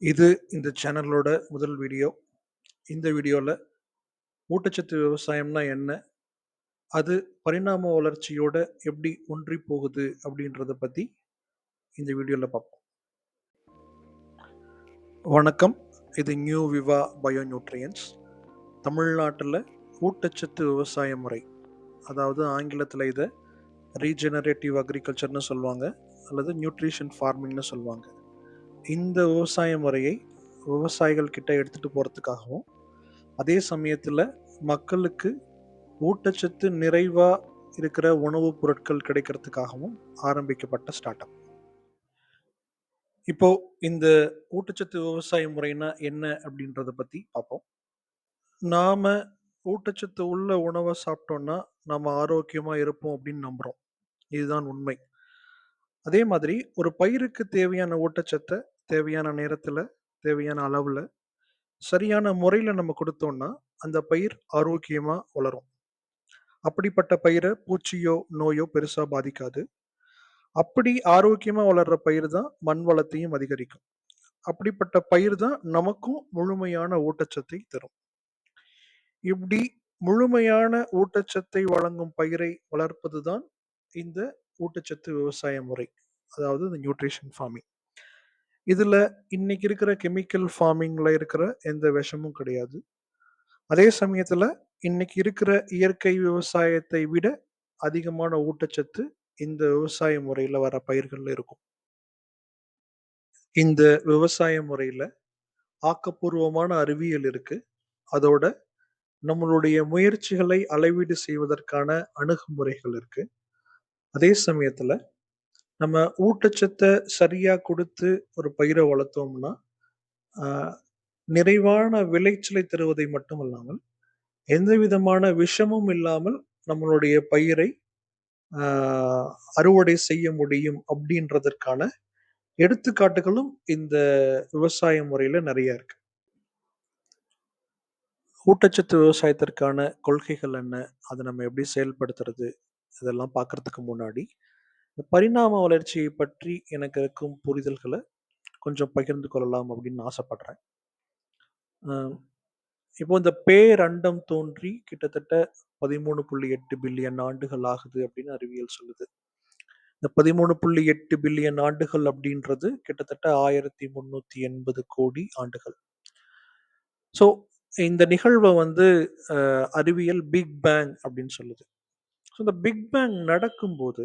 இது இந்த சேனலோட முதல் வீடியோ. இந்த வீடியோல ஊட்டச்சத்து விவசாயம்னா என்ன? அது பரிணாம வளர்ச்சியோட எப்படி ஒன்றி போகுது? அப்படின்றத பத்தி இந்த வீடியோல பார்ப்போம். வணக்கம். இது நியூ விவா பயோ நியூட்ரியன்ஸ். தமிழ்நாட்டில் ஊட்டச்சத்து விவசாய முறை. அதாவது ஆங்கிலத்தில் இதை ரீஜெனரேட்டிவ் அக்ரிகல்ச்சர்னு சொல்லுவாங்க. அல்லது நியூட்ரிஷன் ஃபார்மிங்னு சொல்லுவாங்க. இந்த விவசாய முறையை விவசாயிகள் கிட்ட எடுத்துட்டு போறதுக்காகவும், அதே சமயத்துல மக்களுக்கு ஊட்டச்சத்து நிறைவா இருக்கிற உணவுப் பொருட்கள் கிடைக்கிறதுக்காகவும் ஆரம்பிக்கப்பட்ட ஸ்டார்ட் அப். இப்போ இந்த ஊட்டச்சத்து விவசாய முறைனா என்ன அப்படின்றத பத்தி பார்ப்போம். நாம ஊட்டச்சத்து உள்ள உணவை சாப்பிட்டோம்னா, நம்ம ஆரோக்கியமா இருப்போம் அப்படின்னு நம்புறோம். இதுதான் உண்மை. அதே மாதிரி ஒரு பயிருக்கு தேவையான ஊட்டச்சத்தை தேவையான நேரத்துல, தேவையான அளவுல, சரியான முறையில நம்ம குடுத்தோம்னா, அந்த பயிர் ஆரோக்கியமா வளரும். அப்படிப்பட்ட பயிர பூச்சியோ, நோயோ பெருசா பாதிக்காது. அப்படி ஆரோக்கியமா வளர்ற பயிர் தான் மண் வளத்தையும் அதிகரிக்கும். அப்படிப்பட்ட பயிர் தான் நமக்கும் முழுமையான ஊட்டச்சத்தை தரும். இப்படி முழுமையான ஊட்டச்சத்தை வழங்கும் பயிரை வளர்ப்பது தான் இந்த ஊட்டச்சத்து விவசாய முறை. அதாவது இந்த நியூட்ரிஷன் ஃபார்மிங். இதில் இன்னைக்கு இருக்கிற கெமிக்கல் ஃபார்மிங்கில் இருக்கிற எந்த விஷமும் கிடையாது. அதே சமயத்தில் இன்னைக்கு இருக்கிற இயற்கை விவசாயத்தை விட அதிகமான ஊட்டச்சத்து இந்த விவசாய முறையில் வர பயிர்களில் இருக்கும். இந்த விவசாய முறையில் ஆக்கப்பூர்வமான அறிவியல் இருக்கு. அதோட நம்மளுடைய முயற்சிகளை அளவீடு செய்வதற்கான அணுகுமுறைகள் இருக்கு. அதே சமயத்துல நம்ம ஊட்டச்சத்தை சரியா கொடுத்து ஒரு பயிரை வளர்த்தோம்னா, நிறைவான விளைச்சலை தருவதை மட்டும் இல்லாமல், எந்த விதமான விஷமும் இல்லாமல் நம்மளுடைய பயிரை அறுவடை செய்ய முடியும் அப்படின்றதற்கான எடுத்துக்காட்டுகளும் இந்த விவசாய முறையில நிறைய இருக்கு. ஊட்டச்சத்து விவசாயத்திற்கான கொள்கைகள் என்ன? அதை நம்ம எப்படி செயல்படுத்துறது? இதெல்லாம் பார்க்கறதுக்கு முன்னாடி, இந்த பரிணாம வளர்ச்சியை பற்றி எனக்கு இருக்கும் புரிதல்களை கொஞ்சம் பகிர்ந்து கொள்ளலாம் அப்படின்னு ஆசைப்படுறேன். இப்போ இந்த பேரண்டம் தோன்றி கிட்டத்தட்ட 13.8 பில்லியன் ஆண்டுகள் ஆகுது அப்படின்னு அறிவியல் சொல்லுது. இந்த 13.8 பில்லியன் ஆண்டுகள் அப்படின்றது கிட்டத்தட்ட 1380 கோடி ஆண்டுகள். ஸோ இந்த நிகழ்வை வந்து அறிவியல் பிக் பேங் அப்படின்னு சொல்லுது. ஸோ இந்த பிக் பேங் நடக்கும்போது,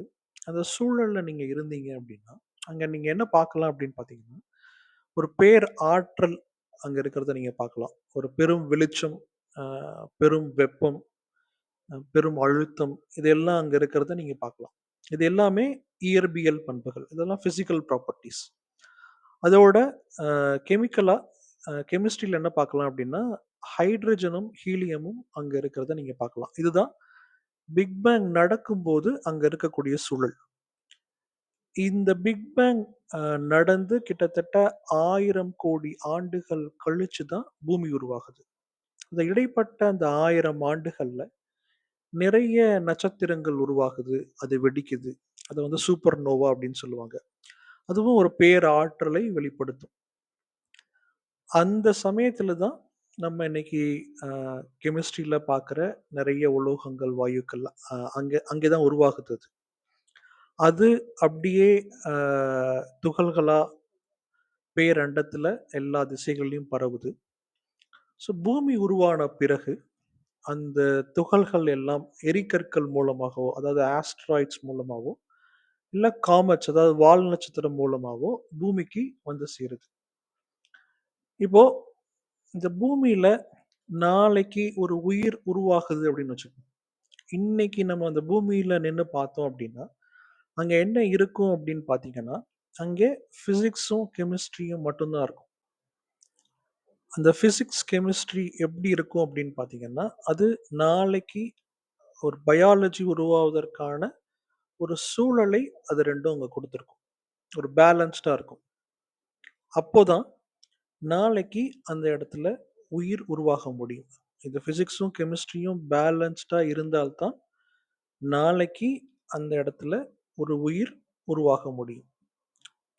அந்த சூழலில் நீங்கள் இருந்தீங்க அப்படின்னா, அங்கே நீங்கள் என்ன பார்க்கலாம் அப்படின்னு பார்த்தீங்கன்னா, ஒரு பேர் ஆற்றல் அங்கே இருக்கிறத நீங்கள் பார்க்கலாம். ஒரு பெரும் வெளிச்சம், பெரும் வெப்பம், பெரும் அழுத்தம் இதெல்லாம் அங்கே இருக்கிறத நீங்கள் பார்க்கலாம். இது எல்லாமே இயற்பியல் பண்புகள். இதெல்லாம் ஃபிசிக்கல் ப்ராப்பர்ட்டிஸ் அதோட கெமிக்கலாக கெமிஸ்ட்ரியில் என்ன பார்க்கலாம் அப்படின்னா, ஹைட்ரஜனும், ஹீலியமும் அங்கே இருக்கிறத நீங்கள் பார்க்கலாம். இதுதான் பிக் பேங் நடக்கும்போது அங்க இருக்கக்கூடிய சூழல். இந்த பிக் பேங் அ நடந்து கிட்டத்தட்ட 1000 கோடி ஆண்டுகள் கழிச்சு தான் பூமி உருவாகுது. இந்த இடைப்பட்ட அந்த 1000 ஆண்டுகள்ல நிறைய நட்சத்திரங்கள் உருவாகுது. அது வெடிக்குது. அத வந்து சூப்பர் நோவா அப்படின்னு சொல்லுவாங்க. அதுவும் ஒரு பேராற்றலை வெளிப்படுத்தும். அந்த சமயத்துல தான் நம்ம இன்னைக்கு கெமிஸ்ட்ரியில் கெமிஸ்ட்ரியில பார்க்குற நிறைய உலோகங்கள், வாயுக்கள் அ அங்க அங்கே தான் உருவாகுது அது. அது அப்படியே அ துகள்களா எல்லா திசைகள்லயும் பரவுது. ஸோ பூமி உருவான பிறகு, அந்த துகள்கள் எல்லாம் எரிகற்கள் மூலமாகவோ, அதாவது ஆஸ்ட்ராய்ட்ஸ் மூலமாவோ, இல்ல காமெட்ஸ் அதாவது வால் நட்சத்திரம் மூலமாவோ பூமிக்கு வந்து சேருது. இப்போ இந்த பூமியில நாளைக்கு ஒரு உயிர் உருவாகுது அப்படின்னு வச்சுக்கோங்க. இன்னைக்கு நம்ம அந்த பூமியில நின்னு பார்த்தோம் அப்படின்னா, அங்க என்ன இருக்கும் அப்படின்னு பார்த்தீங்கன்னா, அங்கே பிசிக்ஸும், கெமிஸ்ட்ரியும் மட்டும் தான் இருக்கும். அந்த பிசிக்ஸ், கெமிஸ்ட்ரி எப்படி இருக்கும் அப்படின்னு பார்த்தீங்கன்னா, அது நாளைக்கு ஒரு பயாலஜி உருவாவதற்கான ஒரு சூழலை அது 2ம் அங்க குடுத்திருக்கும். ஒரு பேலன்ஸ்டா இருக்கும். அப்போதான் நாளைக்கு அந்த இடத்துல உயிர் உருவாக முடியும். இது ஃபிசிக்ஸும் கெமிஸ்ட்ரியும் பேலன்ஸ்டாக இருந்தால் தான் நாளைக்கு அந்த இடத்துல ஒரு உயிர் உருவாக முடியும்.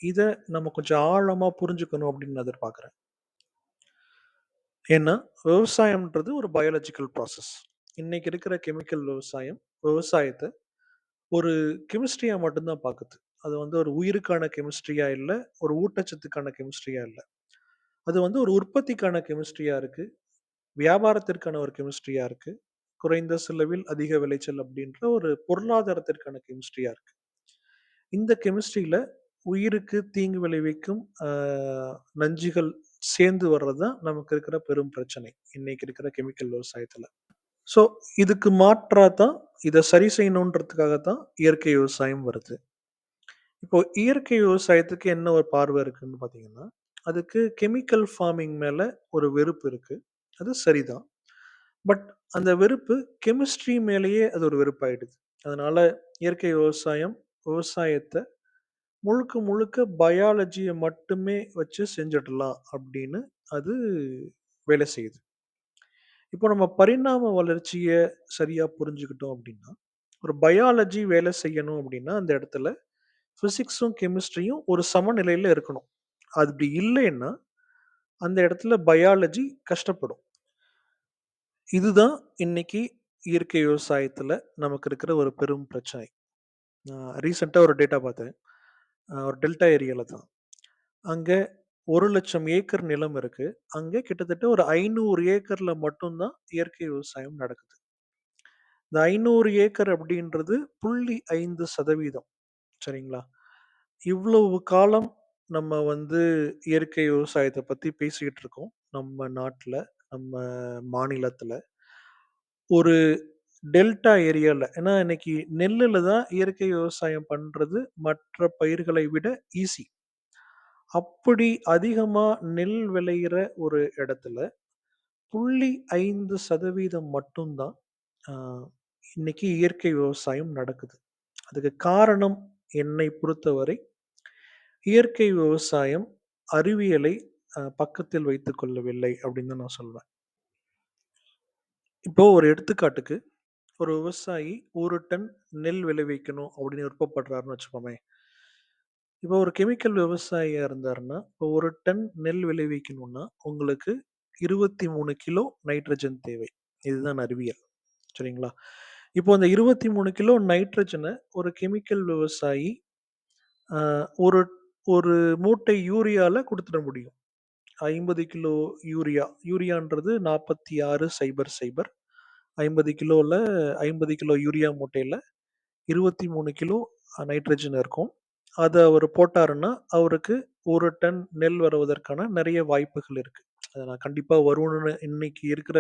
இதை நம்ம கொஞ்சம் ஆழமாக புரிஞ்சுக்கணும் அப்படின்னு நான் எதிர்பார்க்குறேன். ஏன்னா, விவசாயம்ன்றது ஒரு பயாலஜிக்கல் ப்ராசஸ். இன்னைக்கு இருக்கிற கெமிக்கல் விவசாயம், விவசாயத்தை ஒரு கெமிஸ்ட்ரியாக மட்டும்தான் பார்க்குது அது வந்து ஒரு உயிருக்கான கெமிஸ்ட்ரியா இல்லை ஒரு ஊட்டச்சத்துக்கான கெமிஸ்ட்ரியா இல்லை அது வந்து ஒரு உற்பத்திக்கான கெமிஸ்ட்ரியா இருக்கு. வியாபாரத்திற்கான ஒரு கெமிஸ்ட்ரியா இருக்கு. குறைந்த செலவில் அதிக விளைச்சல் அப்படின்ற ஒரு பொருளாதாரத்திற்கான கெமிஸ்ட்ரியா இருக்கு. இந்த கெமிஸ்ட்ரியில உயிருக்கு தீங்கு விளைவிக்கும் அ நஞ்சுகள் சேர்ந்து வர்றது தான் நமக்கு இருக்கிற பெரும் பிரச்சனை. இன்னைக்கு இருக்கிற கெமிக்கல் விவசாயத்துல. ஸோ இதுக்கு மாற்றா தான் இத சரி செய்யணுன்றதுக்காக தான் இயற்கை விவசாயம் வருது. இப்போ இயற்கை விவசாயத்துக்கு என்ன ஒரு பார்வை இருக்குன்னு பார்த்தீங்கன்னா, அதுக்கு கெமிக்கல் ஃபார்மிங் மேலே ஒரு வெறுப்பு இருக்கு. அது சரிதான். பட் அந்த வெறுப்பு கெமிஸ்ட்ரி மேலேயே அது ஒரு வெறுப்பாயிடுது. அதனால இயற்கை விவசாயம், விவசாயத்தை முழுக்க முழுக்க பயாலஜியை மட்டுமே வச்சு செஞ்சிடலாம் அப்படின்னு அது வேலை செய்யுது. இப்போ நம்ம பரிணாம வளர்ச்சியை சரியா புரிஞ்சுக்கிட்டோம் அப்படின்னா, ஒரு பயாலஜி வேலை செய்யணும் அப்படின்னா, அந்த இடத்துல ஃபிசிக்ஸும் கெமிஸ்ட்ரியும் ஒரு சமநிலையில் இருக்கணும். அது அப்படி இல்லைன்னா, அந்த இடத்துல பயாலஜி கஷ்டப்படும். இதுதான் இன்னைக்கு இயற்கை விவசாயத்துல நமக்கு இருக்கிற ஒரு பெரும் பிரச்சனை. நான் ரீசென்ட்டா ஒரு டேட்டா பார்த்தேன். அ ஒரு டெல்டா ஏரியால தான். அங்க 1,00,000 ஏக்கர் நிலம் இருக்கு. அங்க கிட்டத்தட்ட ஒரு 500 ஏக்கர்ல மட்டும் தான் இயற்கை விவசாயம் நடக்குது. இந்த 500 ஏக்கர் அப்படின்றது 0.5% சரிங்களா? இவ்வளவு காலம் நம்ம வந்து இயற்கை விவசாயத்த பத்தி பேசிக்கிட்டு இருக்கோம். நம்ம நாட்ல, நம்ம மாநிலத்துல. ஒரு டெல்டா ஏரியால ஏன்னா இன்னைக்கு நெல்லுல தான் இயற்கை விவசாயம் பண்றது மற்ற பயிர்களை விட ஈஸி. அப்படி அதிகமா நெல் விளையிற ஒரு இடத்துல 0.5% மட்டும் தான் அ இன்னைக்கு இயற்கை விவசாயம் நடக்குது. அதுக்கு காரணம் என்னை பொறுத்தவரை, இயற்கை விவசாயம் அறிவியலை அ பக்கத்தில் வைத்துக் கொள்ளவில்லை அப்படின்னு தான் நான் சொல்வேன். இப்போ ஒரு எடுத்துக்காட்டுக்கு, ஒரு விவசாயி 1 டன் நெல் விளைவிக்கணும் அப்படின்னு விருப்பப்படுறாருன்னு வச்சுப்போமே. இப்போ ஒரு கெமிக்கல் விவசாயியா இருந்தாருன்னா, இப்போ 1 டன் நெல் விளைவிக்கணும்னா, உங்களுக்கு 23 கிலோ நைட்ரஜன் தேவை. இதுதான் அறிவியல். சரிங்களா? இப்போ அந்த 23 கிலோ நைட்ரஜன ஒரு கெமிக்கல் விவசாயி அ ஒரு ஒரு மூட்டை யூரியால குடுத்துட முடியும். 50 கிலோ யூரியா. யூரியான்றது 46,000 50 கிலோல 50 கிலோ யூரியா மூட்டையில 23 கிலோ நைட்ரஜன் இருக்கும். அத அவரு போட்டாருன்னா, அவருக்கு 1 டன் நெல் வருவதற்கான நெறைய வாய்ப்புகள் இருக்கு. அதை நான் கண்டிப்பா வரும்னு இன்னைக்கு இருக்கிற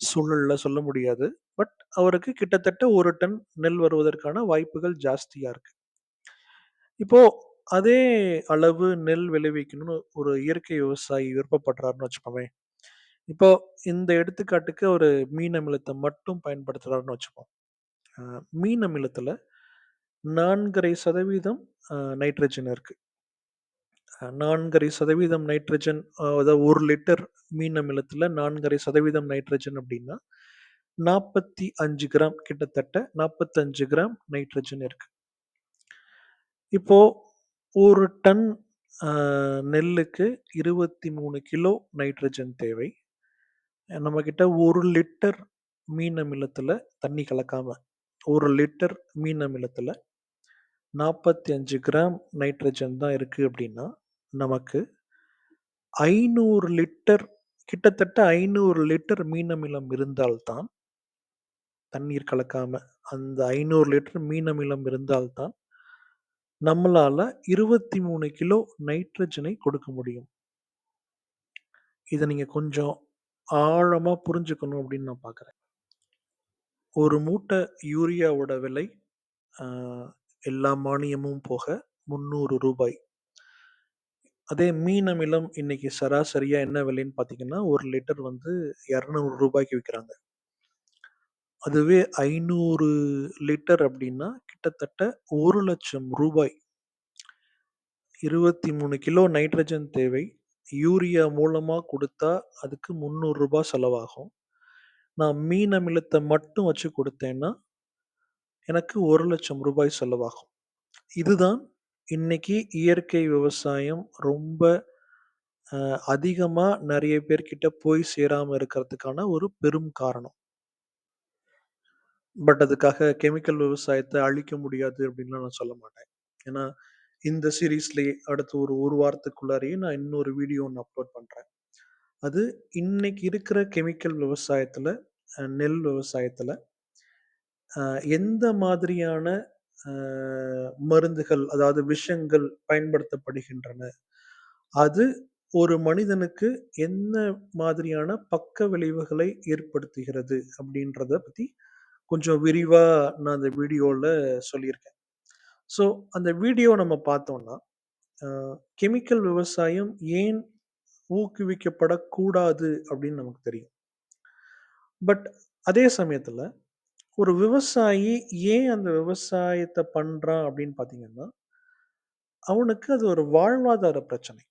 சூழல்ல சொல்ல முடியாது. பட் அவருக்கு கிட்டத்தட்ட 1 டன் நெல் வருவதற்கான வாய்ப்புகள் ஜாஸ்தியா இருக்கு. இப்போ அதே அளவு நெல் விளைவிக்கணும்னு ஒரு இயற்கை விவசாயி விருப்பப்படுறாருன்னு வச்சுக்கோமே. இப்போ இந்த எடுத்துக்காட்டுக்கு ஒரு மீன் அமிலத்த மட்டும் பயன்படுத்துறாருன்னு வச்சுப்போம். அ மீன் அமிலத்துல 4.5% அ நைட்ரஜன் இருக்கு. அ 4.5% நைட்ரஜன் அ அதாவது 1 லிட்டர் மீன் அமிலத்தில் நான்கரை சதவீதம் நைட்ரஜன் அப்படின்னா, 45 கிராம் கிட்டத்தட்ட 45 கிராம் நைட்ரஜன் இருக்கு. இப்போ 1 டன் அ நெல்லுக்கு 23 கிலோ நைட்ரஜன் தேவை. நம்மகிட்ட 1 லிட்டர் மீன் அமிலத்துல தண்ணி கலக்காம, 1 லிட்டர் மீன் நாற்பத்தி 45 கிராம் நைட்ரஜன் தான் இருக்கு அப்படின்னா, நமக்கு 500 லிட்டர் கிட்டத்தட்ட 500 லிட்டர் மீன் அமிலம் இருந்தால் தான் தண்ணீர் கலக்காம, அந்த 500 லிட்டர் மீன் அமிலம் இருந்தால் தான், நம்மளால 23 கிலோ நைட்ரஜனை கொடுக்க முடியும். இத நீங்க கொஞ்சம் ஆழமா புரிஞ்சுக்கணும் அப்படின்னு நான் பார்க்குறேன். ஒரு மூட்டை யூரியாவோட விலை அ எல்லா மானியமும் போக ரூ. 300. அதே மீன் அமிலம் இன்னைக்கு சராசரியா என்ன விலைன்னு பார்த்தீங்கன்னா, 1 லிட்டர் வந்து ரூ. 200க்கு விக்கிறாங்க. அதுவே 500 லிட்டர் அப்படின்னா, கிட்டத்தட்ட ரூ. 1,00,000 23 கிலோ நைட்ரஜன் தேவை. யூரியா மூலமா குடுத்தா, அதுக்கு ரூ. 300 செலவாகும். நான் மீன் அமிலத்த மட்டும் வச்சு குடுத்தேன்னா, எனக்கு ரூ. 1,00,000 செலவாகும். இதுதான் இன்னைக்கு இயற்கை விவசாயம் ரொம்ப அ அதிகமா நெறைய பேர்கிட்ட போய் சேராம இருக்கிறதுக்கான ஒரு பெரும் காரணம். பட் அதுக்காக கெமிக்கல் விவசாயத்த அழிக்க முடியாது அப்டின்லாம் நான் சொல்ல மாட்டேன். ஏன்னா, இந்த சீரிஸ்லயே அடுத்து ஒரு 1 வாரத்துக்குள்ளாரயே நான் இன்னொரு வீடியோ ஒண்ணு அப்லோட் பண்றேன். அது இன்னைக்கு இருக்கிற கெமிக்கல் விவசாயத்துல, அ நெல் விவசாயத்துல, அ எந்த மாதிரியான அ மருந்துகள், அதாவது விஷங்கள் பயன்படுத்தப்படுகின்றன? அது ஒரு மனிதனுக்கு என்ன மாதிரியான பக்க விளைவுகளை ஏற்படுத்துகிறது? அப்டின்றத பத்தி கொஞ்சம் விரிவா நான் அந்த வீடியோல சொல்லியிருக்கேன். ஸோ, அந்த வீடியோ நம்ம பார்த்தோம்னா, அ கெமிக்கல் விவசாயம் ஏன் ஊக்குவிக்கப்படக்கூடாது அப்படின்னு நமக்கு தெரியும். பட் அதே சமயத்துல, ஒரு விவசாயி ஏன் அந்த விவசாயத்த பண்றான் அப்படின்னு பார்த்தீங்கன்னா, அவனுக்கு அது ஒரு வாழ்வாதார பிரச்சனை.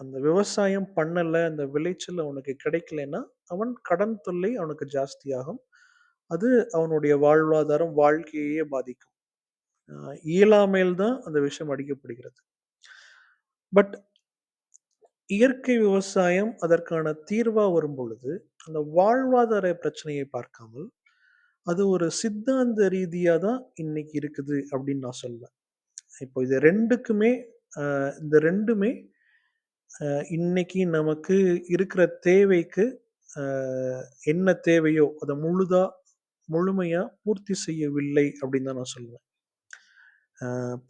அந்த விவசாயம் பண்ணல, அந்த விளைச்சல் அவனுக்கு கிடைக்கலைன்னா, அவன் கடன் தொல்லை அவனுக்கு ஜாஸ்தியாகும். அது அவனுடைய வாழ்வாதாரம், வாழ்க்கையையே பாதிக்கும். அ இயலாமையில் தான் அந்த விஷயம் அடிக்கப்படுகிறது. பட் இயற்கை விவசாயம் அதற்கான தீர்வா வரும்பொழுது, அந்த வாழ்வாதார பிரச்சனையை பார்க்காமல், அது ஒரு சித்தாந்த ரீதியாக தான் இன்னைக்கு இருக்குது அப்படின்னு நான் சொல்லுவேன் இப்போ இது ரெண்டுக்குமே இந்த ரெண்டுமே இன்னைக்கு நமக்கு இருக்கிற தேவைக்கு என்ன தேவையோ, அதை முழுதா முழுமையாக பூர்த்தி செய்யவில்லை அப்படின்னு தான் நான் சொல்லுவேன்.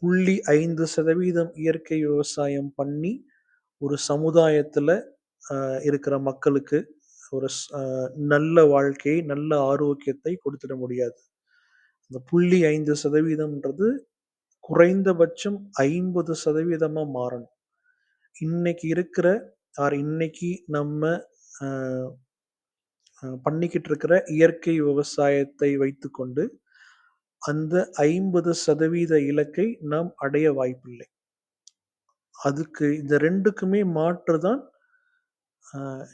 புள்ளி ஐந்து சதவீதம் இயற்கை விவசாயம் பண்ணி, ஒரு சமுதாயத்தில் இருக்கிற மக்களுக்கு ஒரு நல்ல வாழ்க்கையை நல்ல ஆரோக்கியத்தை கொடுத்துட முடியாது. அந்த புள்ளி ஐந்து சதவீதம்ன்றது குறைந்தபட்சம் ஐம்பது சதவீதமாக மாறணும். இன்னைக்கு இருக்கிற ஆர் இன்னைக்கு நம்ம பண்ணிக்கிட்டு இருக்கிற இயற்கை விவசாயத்தை வைத்துக்கொண்டு, அந்த 50% இலக்கை நாம் அடைய வாய்ப்பில்லை. அதுக்கு இந்த ரெண்டுக்குமே மாற்று தான்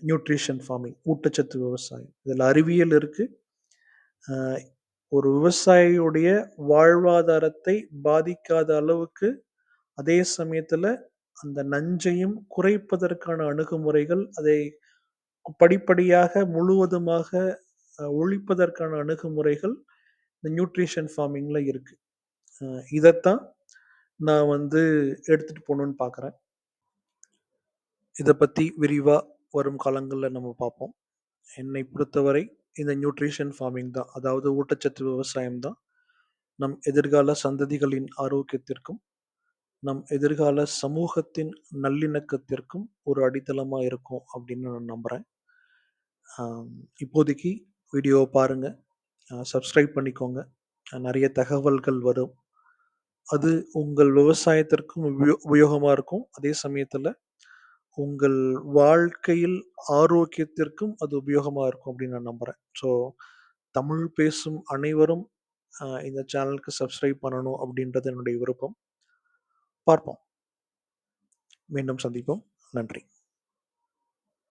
நியூட்ரிஷன் ஃபார்மிங் ஊட்டச்சத்து விவசாயம். இதில் அறிவியல் இருக்கு. ஒரு விவசாயியுடைய வாழ்வாதாரத்தை பாதிக்காத அளவுக்கு, அதே சமயத்தில் அந்த நஞ்சையும் குறைப்பதற்கான அணுகுமுறைகள், அதை படிப்படியாக முழுவதுமாக அ ஒழிப்பதற்கான அணுகுமுறைகள் இந்த நியூட்ரிஷன் ஃபார்மிங்ல இருக்கு. அ இதத்தான் நான் வந்து எடுத்துட்டு போணும்னு பார்க்குறேன். இத பத்தி விரிவா வரும் காலங்கள்ல நம்ம பார்ப்போம். என்னை பொறுத்தவரை இந்த நியூட்ரிஷன் ஃபார்மிங் தான். அதாவது ஊட்டச்சத்து விவசாயம் தான் நம் எதிர்கால சந்ததிகளின் ஆரோக்கியத்திற்கும், நம் எதிர்கால சமூகத்தின் நல்லிணக்கத்திற்கும் ஒரு அடித்தளமா இருக்கும் அப்டின்னு நான் நம்புறேன். இப்போதைக்கு வீடியோவை பாருங்கள் சப்ஸ்கிரைப் பண்ணிக்கோங்க. நிறைய தகவல்கள் வரும். அது உங்கள் விவசாயத்திற்கும் உபயோ உபயோகமாக இருக்கும். அதே சமயத்தில் உங்கள் வாழ்க்கையில் ஆரோக்கியத்திற்கும் அது உபயோகமாக இருக்கும் அப்படின்னு நான் நம்புகிறேன் ஸோ, தமிழ் பேசும் அனைவரும் இந்த சேனலுக்கு சப்ஸ்கிரைப் பண்ணணும் அப்படின்றது என்னுடைய விருப்பம். பார்ப்போம். மீண்டும் சந்திப்போம். நன்றி.